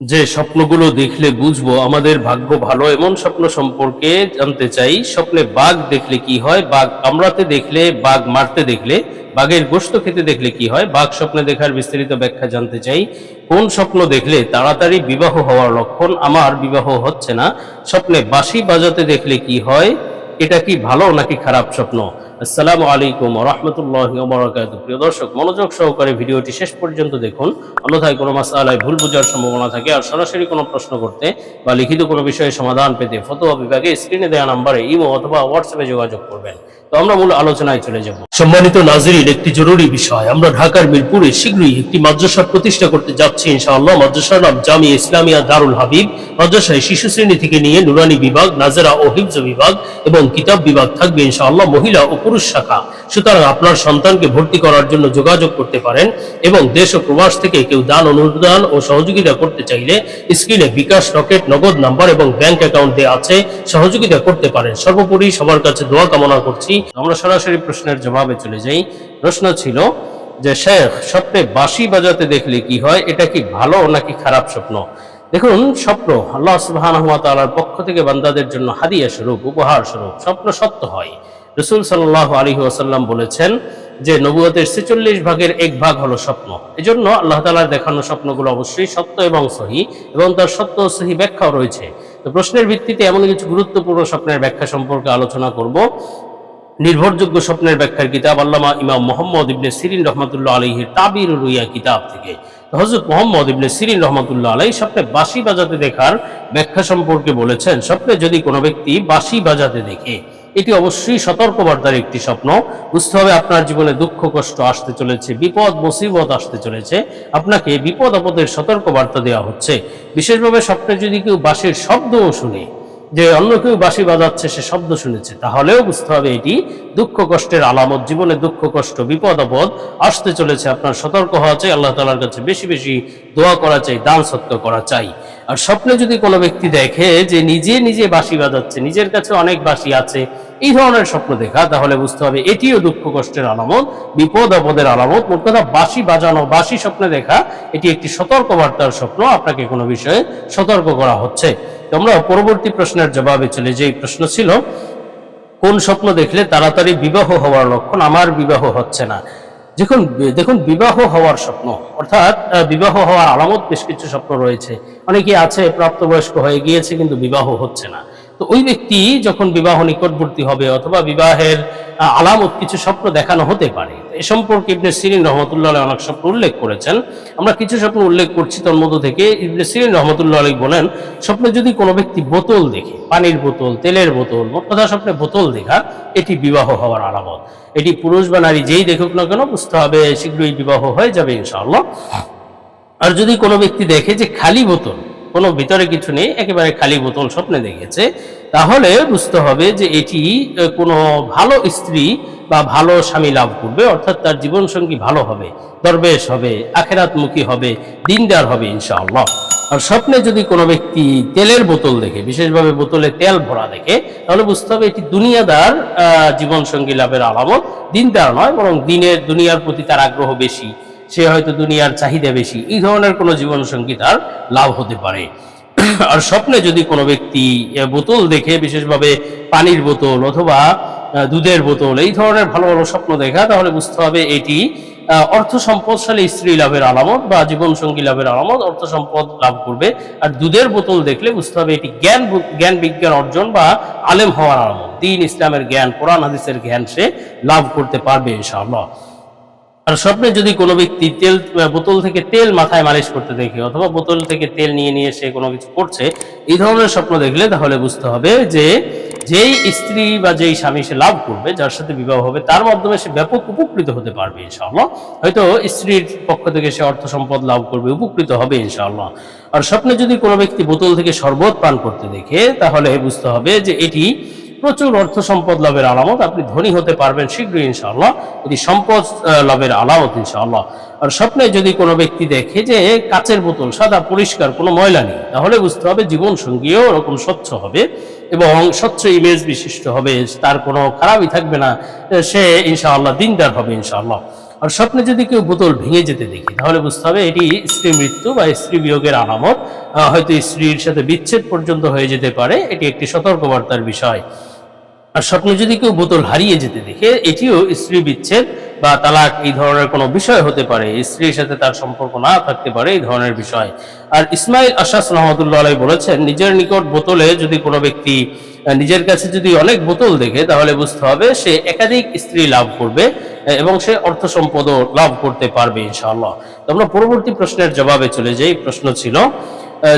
যে স্বপ্নগুলো দেখলে বুঝব, আমাদের ভাগ্য ভালো এমন স্বপ্ন সম্পর্কে জানতে চাই। স্বপ্নে বাঘ দেখলে কি হয়? বাঘ কামড়াতে দেখলে, বাঘ মারতে দেখলে, বাঘের গোস্ত খেতে দেখলে কি হয়? বাঘ স্বপ্নে দেখার বিস্তারিত ব্যাখ্যা জানতে চাই। কোন স্বপ্ন দেখলে তাড়াতাড়ি বিবাহ হওয়ার লক্ষণ? আমার বিবাহ হচ্ছে না। স্বপ্নে বাঁশি বাজাতে দেখলে কি হয়? এটা কি ভালো নাকি খারাপ স্বপ্ন? আসসালামু আলাইকুম রহমতুল্লাহ বরাকাত প্রিয় দর্শক, মনোযোগ সহকারে ভিডিওটি শেষ পর্যন্ত দেখুন। অন্যথায় কোনো মাসালায় ভুল বোঝার সম্ভাবনা থাকে আর সরাসরি কোনো প্রশ্ন করতে বা লিখিত কোনো বিষয়ে সমাধান পেতে ফতোয়া বিভাগে স্ক্রিনে দেওয়া নাম্বারে ইমো অথবা হোয়াটসঅ্যাপে যোগাযোগ করবেন। তো আমরা মূল আলোচনায় চলে যাব। সম্মানিত একটি জরুরি বিষয়। আমরা ঢাকার মিরপুরে শীঘ্রই একটি মাদ্রাসা প্রতিষ্ঠা করতে যাচ্ছি ইনশাআল্লাহ। মাদ্রাসার নাম জামি ইসলামিয়া দারুল হাবিব। মাদ্রাসায় শিশু শ্রেণি থেকে নিয়ে নুরানি বিভাগ, নাজেরা ও হিফজ বিভাগ এবং কিতাব বিভাগ থাকবে ইনশাআল্লাহ। মহিলা ও পুরুষ শাখা। সুতরাং আপনার সন্তানকে ভর্তি করার জন্য যোগাযোগ করতে পারেন এবং দেশ ও প্রবাস থেকে কেউ দান, অনুদান ও সহযোগিতা করতে চাইলে স্ক্রিনে বিকাশ, রকেট, নগদ নাম্বার এবং ব্যাংক অ্যাকাউন্ট দেওয়া আছে, সহযোগিতা করতে পারেন। সর্বোপরি সবার কাছে দোয়া কামনা করছি। আমরা সরাসরি প্রশ্নের জবাবে চলে যাই। প্রশ্ন ছিল যে, শেখ, স্বপ্নে বাঁশি বাজাতে দেখলে কি হয়? এটা কি ভালো নাকি খারাপ স্বপ্ন? দেখুন, স্বপ্ন আল্লাহ তাআলার পক্ষ থেকে বান্দাদের জন্য হাদিয়া স্বরূপ, উপহার স্বরূপ, স্বপ্ন সত্য হয়। রসুল সাল্লাহ আলী ওয়াসাল্লাম বলেছেন যে নবুয়তের ছেচল্লিশ ভাগের এক ভাগ হলো স্বপ্ন। এজন্য আল্লাহ তালার দেখানো স্বপ্নগুলো অবশ্যই সত্য এবং সহি এবং তার সত্য সহি ব্যাখ্যাও রয়েছে। তো প্রশ্নের ভিত্তিতে এমন কিছু গুরুত্বপূর্ণ স্বপ্নের ব্যাখ্যা সম্পর্কে আলোচনা করব। নির্ভরযোগ্য স্বপ্নের ব্যাখ্যার কিতাব আল্লামা ইমাম মোহাম্মদ ইবনে সিরিন রহমতুল্লাহ আলহির তাবির রুইয়া কিতাব থেকে। হজরত মোহাম্মদ ইবনে সিরিন রহমতুল্লাহ আলাই স্বপ্নে বাঁশি বাজাতে দেখার ব্যাখ্যা সম্পর্কে বলেছেন, স্বপ্নে যদি কোনো ব্যক্তি বাঁশি বাজাতে দেখে এটি অবশ্যই সতর্কবার্তার একটি স্বপ্ন। বুঝতে হবে আপনার জীবনে দুঃখ, কষ্ট আসতে চলেছে, বিপদ, মুসিবত আসতে চলেছে। আপনাকে বিপদ, আপদের সতর্কবার্তা দেওয়া হচ্ছে। বিশেষভাবে স্বপ্নে যদি কেউ বাঁশির শব্দও শুনে, যে অন্য কেউ বাঁশি বাজাচ্ছে, সে শব্দ শুনেছে, তাহলেও বুঝতে হবে এটি দুঃখ, কষ্টের আলামত। জীবনে দুঃখ, কষ্ট, বিপদ, আপদ আসতে চলেছে, আপনার সতর্ক হওয়া চাই, আল্লাহ তালার কাছে বেশি বেশি দোয়া করা চাই, দান সত্য করা চাই। আর স্বপ্নে যদি কোনো ব্যক্তি দেখে যে নিজে নিজে বাঁশি বাজাচ্ছে, নিজের কাছে অনেক বাঁশি আছে এই ধরনের স্বপ্ন দেখা, তাহলে বুঝতে হবে এটিও দুঃখ কষ্টের আলামত, বিপদ আপদের আলামত। মোট কথা, বাঁশি বাজানো, বাঁশি স্বপ্নে দেখা, এটি একটি সতর্ক বার্তার স্বপ্ন, আপনাকে কোনো বিষয়ে সতর্ক করা হচ্ছে। তো আমরা পরবর্তী প্রশ্নের জবাবে চলে যে প্রশ্ন ছিল, কোন স্বপ্ন দেখলে তাড়াতাড়ি বিবাহ হওয়ার লক্ষণ? আমার বিবাহ হচ্ছে না। দেখুন দেখুন, বিবাহ হওয়ার স্বপ্ন, অর্থাৎ বিবাহ হওয়ার আলামত বেশ কিছু স্বপ্ন রয়েছে। অনেকে আছে, প্রাপ্তবয়স্ক হয়ে গিয়েছে, কিন্তু বিবাহ হচ্ছে না। তো ওই ব্যক্তি যখন বিবাহ নিকটবর্তী হবে অথবা বিবাহের আলামত কিছু স্বপ্ন দেখানো হতে পারে। এ সম্পর্কে ইবনে সিরিন রহমতুল্লাহ অনেক স্বপ্ন উল্লেখ করেছেন। আমরা কিছু স্বপ্ন উল্লেখ করছি তোর মধ্য থেকে। ইবনে সিরিন রহমতুল্লাহ আলী বলেন, স্বপ্নে যদি কোনো ব্যক্তি বোতল দেখে, পানির বোতল, তেলের বোতল মোট কথা স্বপ্নে বোতল দেখা, এটি বিবাহ হওয়ার আলামত। এটি পুরুষ বা নারী যেই দেখুক না কেন বুঝতে হবে, শীঘ্রই বিবাহ হয়ে যাবে ইনশাআল্লাহ। আর যদি কোনো ব্যক্তি দেখে যে খালি বোতল কোনো ভিতরে কিছু নেই, একেবারে খালি বোতল স্বপ্নে দেখেছে। তাহলে বুঝতে হবে যে এটি কোনো ভালো স্ত্রী বা ভালো স্বামী লাভ করবে, অর্থাৎ তার জীবনসঙ্গী ভালো হবে, দরবেশ হবে, আখেরাতমুখী হবে, দিনদার হবে ইনশাআল্লাহ। আর স্বপ্নে যদি কোনো ব্যক্তি তেলের বোতল দেখে, বিশেষভাবে বোতলে তেল ভরা দেখে, তাহলে বুঝতে হবে এটি দুনিয়াদার জীবনসঙ্গী লাভের আলামত। দিনদার নয়, বরং দিনের, দুনিয়ার প্রতি তার আগ্রহ বেশি। সে হয়তো দুনিয়ার চাহিদা বেশি। এই ধরনের কোনো জীবনসঙ্গী তার লাভ হতে পারে। আর স্বপ্নে যদি কোনো ব্যক্তি বোতল দেখে, বিশেষভাবে পানির বোতল অথবা দুধের বোতল, এই ধরনের ভালো ভালো স্বপ্ন দেখা, তাহলে বুঝতে হবে এটি অর্থ সম্পদশালী স্ত্রী লাভের আলামত বা জীবনসঙ্গী লাভের আলামত, অর্থ সম্পদ লাভ করবে। আর দুধের বোতল দেখলে বুঝতে হবে এটি জ্ঞান জ্ঞান বিজ্ঞান অর্জন বা আলেম হওয়ার আলামত। দিন ইসলামের জ্ঞান, কোরআন, হাদিসের জ্ঞান সে লাভ করতে পারবে ইনশাআল্লাহ। আর স্বপ্নে যদি কোনো ব্যক্তি তেল বোতল থেকে তেল মাথায় মালিশ করতে দেখে অথবা বোতল থেকে তেল নিয়ে নিয়ে সে কোনো কিছু করছে, এই ধরনের স্বপ্ন দেখলে তাহলে বুঝতে হবে যে যেই স্ত্রী বা যেই স্বামী সে লাভ করবে, যার সাথে বিবাহ হবে, তার মাধ্যমে সে ব্যাপক উপকৃত হতে পারবে ইনশাআল্লাহ। হয়তো স্ত্রীর পক্ষ থেকে সে অর্থ সম্পদ লাভ করবে, উপকৃত হবে ইনশাআল্লাহ। আর স্বপ্নে যদি কোনো ব্যক্তি বোতল থেকে শরবত পান করতে দেখে, তাহলে বুঝতে হবে যে এটি প্রচুর অর্থ সম্পদ লাভের আলামত, আপনি ধনী হতে পারবেন শীঘ্রই ইনশাআল্লাহ। এটি সম্পদ লাভের আলামত ইনশাআল্লাহ। আর স্বপ্নে যদি কোনো ব্যক্তি দেখে যে কাচের বোতল সাদা, পরিষ্কার, কোনো ময়লা নেই, তাহলে বুঝতে হবে জীবন সঙ্গীও ওরকম স্বচ্ছ হবে এবং স্বচ্ছ ইমেজ বিশিষ্ট হবে, তার কোনো খারাপই থাকবে না সে ইনশাআল্লাহ দিনদার হবে ইনশাআল্লাহ। আর স্বপ্নে যদি কেউ বোতল ভেঙে যেতে দেখি, তাহলে বুঝতে হবে এটি স্ত্রী মৃত্যু বা স্ত্রী বিয়োগের আলামত। হয়তো স্ত্রীর সাথে বিচ্ছেদ পর্যন্ত হয়ে যেতে পারে, এটি একটি সতর্কবার্তার বিষয়। আর স্বপ্নে যদি কেউ বোতল হারিয়ে যেতে দেখে, এটিও স্ত্রী বিচ্ছেদ বা তালাক এই ধরনের কোনো বিষয় হতে পারে। স্ত্রীর সাথে তার সম্পর্ক না থাকতে পারে এই ধরনের বিষয়। আর ইসমাইল আশাস রহমতুল্লাহ আলাই বলেছেন, নিজের নিকট বোতলে যদি কোনো ব্যক্তি নিজের কাছে যদি অনেক বোতল দেখে, তাহলে বুঝতে হবে সে একাধিক স্ত্রী লাভ করবে এবং সে অর্থ সম্পদও লাভ করতে পারবে ইনশাআল্লাহ। আমরা পরবর্তী প্রশ্নের জবাবে চলে যাই। প্রশ্ন ছিল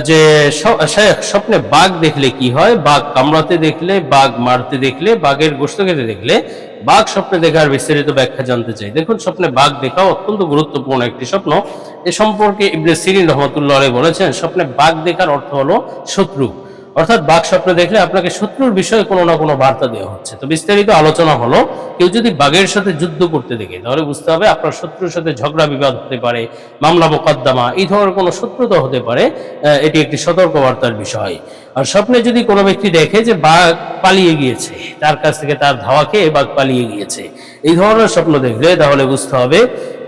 যে শেখ, স্বপ্নে বাঘ দেখলে কি হয়? বাঘ কামড়াতে দেখলে, বাঘ মারতে দেখলে, বাঘের গোস্ত খেতে দেখলে, বাঘ স্বপ্নে দেখার বিস্তারিত ব্যাখ্যা জানতে চাই। দেখুন, স্বপ্নে বাঘ দেখা অত্যন্ত গুরুত্বপূর্ণ একটি স্বপ্ন। এ সম্পর্কে ইবনে সিরিন রহমতুল্লাহ বলেছেন, স্বপ্নে বাঘ দেখার অর্থ হলো শত্রু। অর্থাৎ বাঘ স্বপ্নে দেখলে আপনাকে শত্রুর বিষয়ে কোনো না কোনো বার্তা দেওয়া হচ্ছে। তো বিস্তারিত আলোচনা হলো, কেউ যদি বাঘের সাথে যুদ্ধ করতে দেখে, তাহলে বুঝতে হবে আপনার শত্রুর সাথে ঝগড়া বিবাদ হতে পারে, মামলা মোকদ্দমা, এই ধরনের কোনো শত্রুতা হতে পারে এটি একটি সতর্কবার্তার বিষয়। আর স্বপ্নে যদি কোনো ব্যক্তি দেখে যে বাঘ পালিয়ে গিয়েছে, তার কাছ থেকে তার ধাওয়া খেয়ে বাঘ পালিয়ে গিয়েছে, এই ধরনের স্বপ্ন দেখলে তাহলে বুঝতে হবে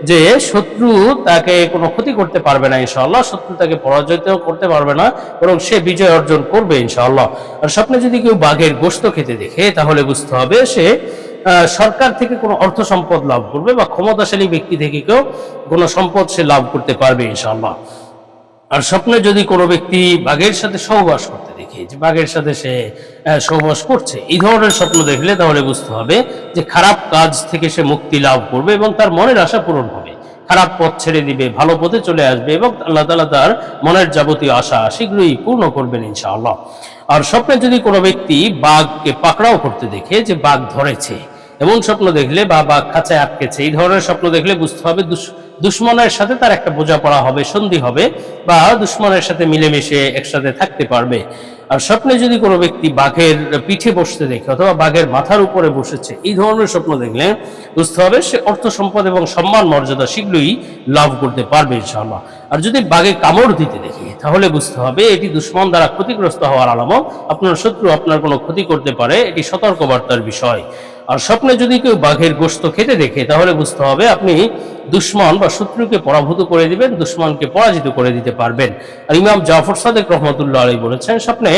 যে শত্রু তাকে কোনো ক্ষতি করতে পারবে না, ইনশাআল্লাহ। শত্রু তাকে পরাজিত করতে পারবে না, বরং সে বিজয় অর্জন করবে, ইনশাআল্লাহ। আর স্বপ্নে যদি কেউ বাঘের গোস্ত খেতে দেখে, তাহলে বুঝতে হবে সে সরকার থেকে কোনো অর্থ সম্পদ লাভ করবে বা ক্ষমতাশালী ব্যক্তি থেকে কেউ কোনো সম্পদ সে লাভ করতে পারবে, ইনশাআল্লাহ। আর স্বপ্নে যদি কোনো ব্যক্তি বাঘের সাথে সহবাস করতে দেখে যে বাঘের সাথে সে সহবাস করছে, এই ধরনের স্বপ্ন দেখলে তাহলে বুঝতে হবে যে খারাপ কাজ থেকে সে মুক্তি লাভ করবে এবং তার মনের আশা পূরণ হবে। খারাপ পথ ছেড়ে দিবে, ভালো পথে চলে আসবে এবং আল্লাহ তালা তার মনের যাবতীয় আশা শীঘ্রই পূর্ণ করবেন ইনশাআল্লাহ। আর স্বপ্নে যদি কোনো ব্যক্তি বাঘকে পাকড়াও করতে দেখে যে বাঘ ধরেছে, এমন স্বপ্ন দেখলে বা বাঘ খাঁচায় আটকেছে, এই ধরনের স্বপ্ন দেখলে বুঝতে হবে দুশ- দুশ্মনের সাথে তার একটা বোঝাপড়া হবে, সন্ধি হবে বা দুশ্মনের সাথে মিলেমিশে একসাথে থাকতে পারবে। আর স্বপ্নে যদি কোনো ব্যক্তি বাঘের পিঠে বসতে দেখে অথবা বাঘের মাথার উপরে বসেছে, এই ধরনের স্বপ্ন দেখলে বুঝতে হবে সে অর্থ সম্পদ এবং সম্মান মর্যাদা শীঘ্রই লাভ করতে পারবে ইনশাআল্লাহ। আর যদি বাঘে কামড় দিতে দেখে, তাহলে বুঝতে হবে এটি দুশ্মন দ্বারা ক্ষতিগ্রস্ত হওয়ার আলামত। আপনার শত্রু আপনার কোনো ক্ষতি করতে পারে, এটি সতর্কবার্তার বিষয়। আর স্বপ্নে যদি কেউ বাঘের গোস্ত খেতে দেখে, তাহলে বুঝতে হবে আপনি দুশ্মন বা শত্রুকে পরাভূত করে দিবেন, দুশ্মনকে পরাজিত করে দিতে পারবেন। আর ইমাম জাফর সাদেক রহমতুল্লাহ আলী বলেছেন, স্বপ্নে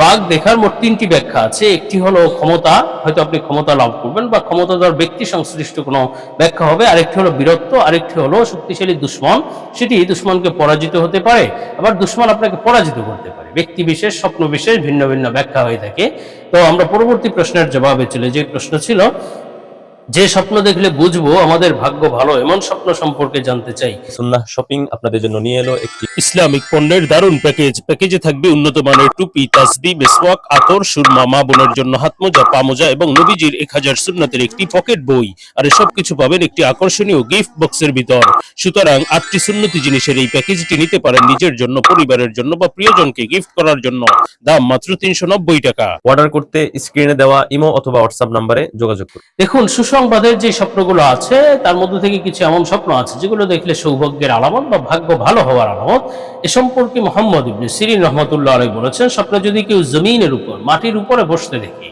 বাঘ দেখার মোট তিনটি ব্যাখ্যা আছে। একটি হলো ক্ষমতা, হয়তো আপনি ক্ষমতা লাভ করবেন বা ক্ষমতা ক্ষমতাধর ব্যক্তি সংশ্লিষ্ট কোনো ব্যাখ্যা হবে। আরেকটি হলো বীরত্ব, আরেকটি হলো শক্তিশালী দুশ্মন। সেটি দুশ্মনকে পরাজিত হতে পারে, আবার দুশ্মন আপনাকে পরাজিত করতে পারে। ব্যক্তি বিশেষ, স্বপ্ন বিশেষ, ভিন্ন ভিন্ন ব্যাখ্যা হয়ে থাকে। তো আমরা পরবর্তী প্রশ্নের জবাবে চলে যে প্রশ্ন ছিল যে স্বপ্ন দেখলে বুঝব আমাদের ভাগ্য ভালো এমন স্বপ্ন সম্পর্কে জানতে চাই। সুন্নাহ শপিং আপনাদের জন্য নিয়ে এলো একটি ইসলামিক পণ্যের দারুণ প্যাকেজ। প্যাকেজে থাকবে উন্নত মানের টুপি তাসবি মেসওয়াক আতর সুরমা মা বোনের জন্য হাতমোজা পামোজা এবং নবীজির এক হাজার সুন্নাতের একটি পকেট বই। আর এসব কিছু পাবেন একটি আকর্ষণীয় গিফট বক্সের ভিতর। সুতরাং আটটি সুন্নতি জিনিসের এই প্যাকেজটি নিতে পারেন নিজের জন্য পরিবারের জন্য বা প্রিয়জনকে গিফট করার জন্য। দাম মাত্র তিনশো নব্বই টাকা। অর্ডার করতে স্ক্রিনে দেওয়া ইমো অথবা হোয়াটসঅ্যাপ নম্বরে যোগাযোগ করুন। দেখুন সুসংবাদের যে স্বপ্নগুলো আছে, তার মধ্যে থেকে কিছু এমন স্বপ্ন আছে যেগুলো দেখলে সৌভাগ্যের আলামত বা ভাগ্য ভালো হওয়ার আলামত। এ সম্পর্কে মোহাম্মদ ইবনে সিরিন রহমতুল্লাহ আলাই বলেছেন, স্বপ্ন যদি কেউ জমিনের উপর, মাটির উপরে বসতে দেখে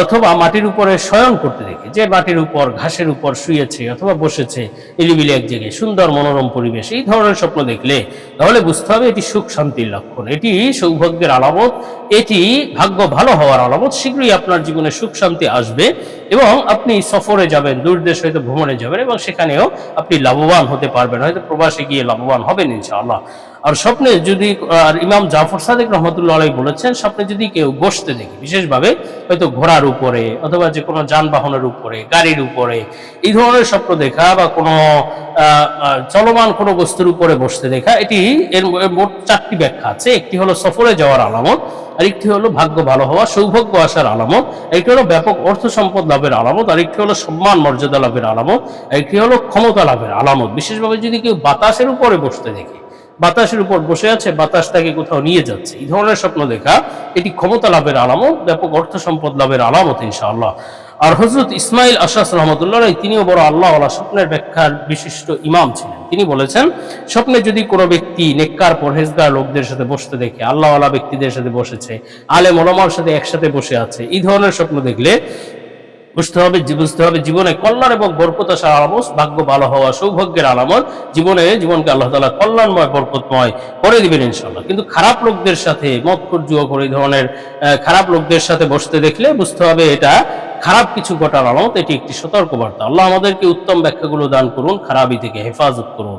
অথবা মাটির উপরে শয়ন করতে দেখে, যে মাটির উপর, ঘাসের উপর শুয়েছে অথবা বসেছে, এলিবিলি এক জায়গায়, সুন্দর মনোরম পরিবেশ, এই ধরনের স্বপ্ন দেখলে তাহলে বুঝতে হবে এটি সুখ শান্তির লক্ষণ। এটি সৌভাগ্যের আলামত, এটি ভাগ্য ভালো হওয়ার আলামত, শীঘ্রই আপনার জীবনে সুখ শান্তি আসবে এবং আপনি সফরে যাবেন দূরদেশ হয়তো ভ্রমণে যাবেন এবং সেখানেও আপনি লাভবান হতে পারবেন, হয়তো প্রবাসে গিয়ে লাভবান হবেন ইনশাআল্লাহ। আর স্বপ্নে যদি, আর ইমাম জাফর সাদেক রহমতুল্লাহ বলেছেন, স্বপ্নে যদি কেউ বসতে দেখে, বিশেষভাবে হয়তো ঘোড়ার উপরে অথবা যে কোনো যানবাহনের উপরে, গাড়ির উপরে, এই ধরনের স্বপ্ন দেখা বা কোনো চলমান কোনো বস্তুর উপরে বসতে দেখা, এটি এর মোট চারটি ব্যাখ্যা আছে। একটি হলো সফরে যাওয়ার আলামত আরেকটি হলো ভাগ্য ভালো হওয়া, সৌভাগ্য আসার আলামত একটি হলো ব্যাপক অর্থ সম্পদ লাভের আলামত আরেকটি হলো সম্মান মর্যাদা লাভের আলামত একটি হলো ক্ষমতা লাভের আলামত। বিশেষভাবে যদি কেউ বাতাসের উপরে বসতে দেখে বাতাসের উপর বসে আছে, বাতাস তাকে কোথাও নিয়ে যাচ্ছে। এই ধরনের স্বপ্ন দেখা, এটি ক্ষমতা লাভের আলামত, ব্যাপক অর্থ সম্পদ লাভের আলামত, ইনশাআল্লাহ। আর হজরত ইসমাইল আশাস রহমতুল্লাহ রায় তিনিও বড় আল্লাহ স্বপ্নের ব্যাখ্যার বিশিষ্ট ইমাম ছিলেন। তিনি বলেছেন, স্বপ্নে যদি কোনো ব্যক্তি নেককার, পরহেজগার লোকদের সাথে বসতে দেখে, আল্লাহওয়ালা ব্যক্তিদের সাথে বসেছে আলে মরমার সাথে একসাথে বসে আছে, এই ধরনের স্বপ্ন দেখলে বুঝতে হবে বুঝতে হবে। জীবনে কল্যাণ এবং বরকত আসার আলামত ভাগ্য ভালো হওয়া সৌভাগ্যের আলামত। জীবনে, জীবনকে আল্লাহ তালা কল্যাণময়, বরকতময় করে দিবেন ইনশাল্লাহ কিন্তু খারাপ লোকদের সাথে মত জুয়া করে এই ধরনের খারাপ লোকদের সাথে বসতে দেখলে বুঝতে হবে এটা খারাপ কিছু ঘটার আলামত। এটি একটি সতর্কবার্তা। আল্লাহ আমাদেরকে উত্তম ব্যাখ্যাগুলো দান করুন, খারাপই থেকে হেফাজত করুন।